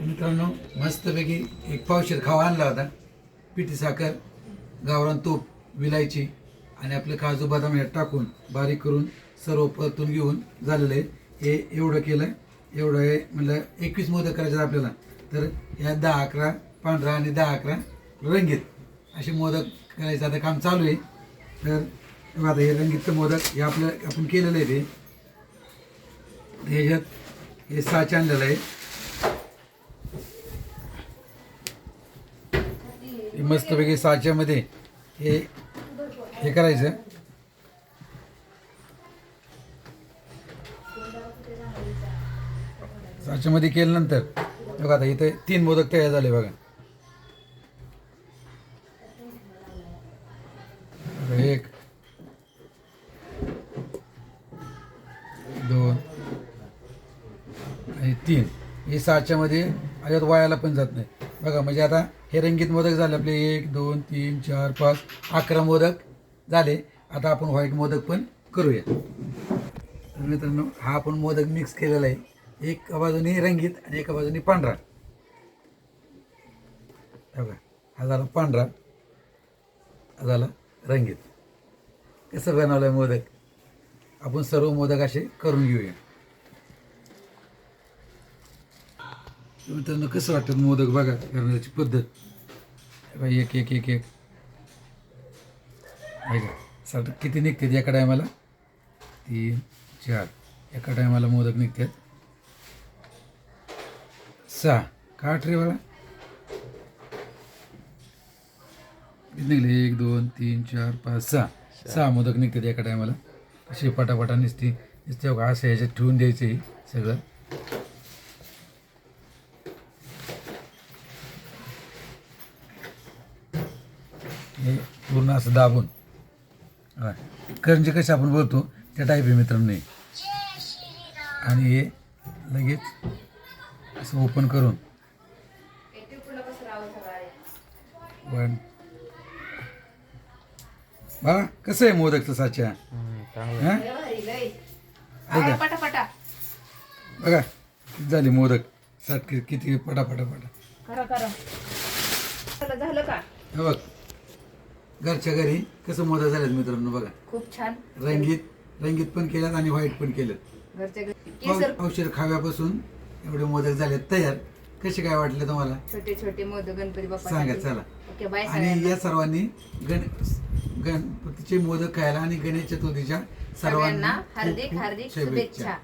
मित्रांनो मस्तपैकी एक पावशेर खावा आणला होता. पिठी साखर गावरान तूप विलायची आणि आपले काजू बदाम यात टाकून बारीक करून सर्व परतून घेऊन झालेलं आहे. हे एवढं केलं एवढं आहे म्हणलं एकवीस मोदक करायचे आपल्याला. तर या दहा अकरा पांढरा आणि दहा अकरा रंगीत असे मोदक करायचं आता काम चालू आहे. तर आता हे रंगीतचं मोदक हे आपलं आपण केलेलं आहे ते. ह्याच्यात हे साच आणलेलं आहे. हे मस्तपैकी साच्यामध्ये हे हे करायचं. साच्यामध्ये केल्यानंतर बघा आता इथे तीन मोदक तयार झाले बघा. आता एक दोन आणि तीन. हे साच्यामध्ये अजिबात वायाला पण जात नाही. बघा म्हणजे आता हे रंगीत मोदक झाले आपले एक दोन तीन चार पाच अकरा मोदक झाले. आता आपण व्हाईट मोदक पण करूया. तर मित्रांनो हा आपण मोदक मिक्स केलेला आहे. एका बाजूने रंगीत आणि एका बाजूने पांढरा. बघा हा झाला पांढरा हा झाला रंगीत. कसं बनवलं आहे मोदक? आपण सर्व मोदक असे करून घेऊया. मित्रांनो कसं वाटतं मोदक? बघा करण्याची पद्धत. एक एक एक एक. ऐका साठ किती निघतात एका टायमाला? तीन चार. एका टायमाला मोदक निघतात. सहा. का आठ रे बाळा? किती निघले? एक दोन तीन चार पाच सहा. सहा मोदक निघतात एका टायमाला. अशी पटापटा निसती निसते बघा असं ह्याच्यात ठेवून द्यायचं सगळं. हे पूर्ण असं दाबून. करंजी कशी आपण बोलतो त्या टाईप आहे मित्रांनो. आणि हे लगेच असं ओपन करून. वन बाळा कसं आहे मोदकचं साच्या? हा? ऐका पटापटा. बघा किती झाली मोदक. साठ कि- किती पटा पटा पटा करा करा. चला, झालं का? हे बघ. घरच्या घरी कसं मोदक झालेत मित्रांनो बघा. खूप छान. रंगीत रंगीत पण केल्यात आणि व्हाईट पण केलेत घरच्या घरी. केसर. औ- औषध खाव्यापासून एवढे मोदक झालेत तयार. कसे काय वाटले तुम्हाला? छोटे छोटे मोदक गणपती बाप्पा सांगा चला. ओके बाय आणि सगळ्यांना या सर्वांनी गण गणपतीचे मोदक खायला आणि गणेश चतुर्थीच्या खूप हार्दिक खूप हार्दिक शुभेच्छा.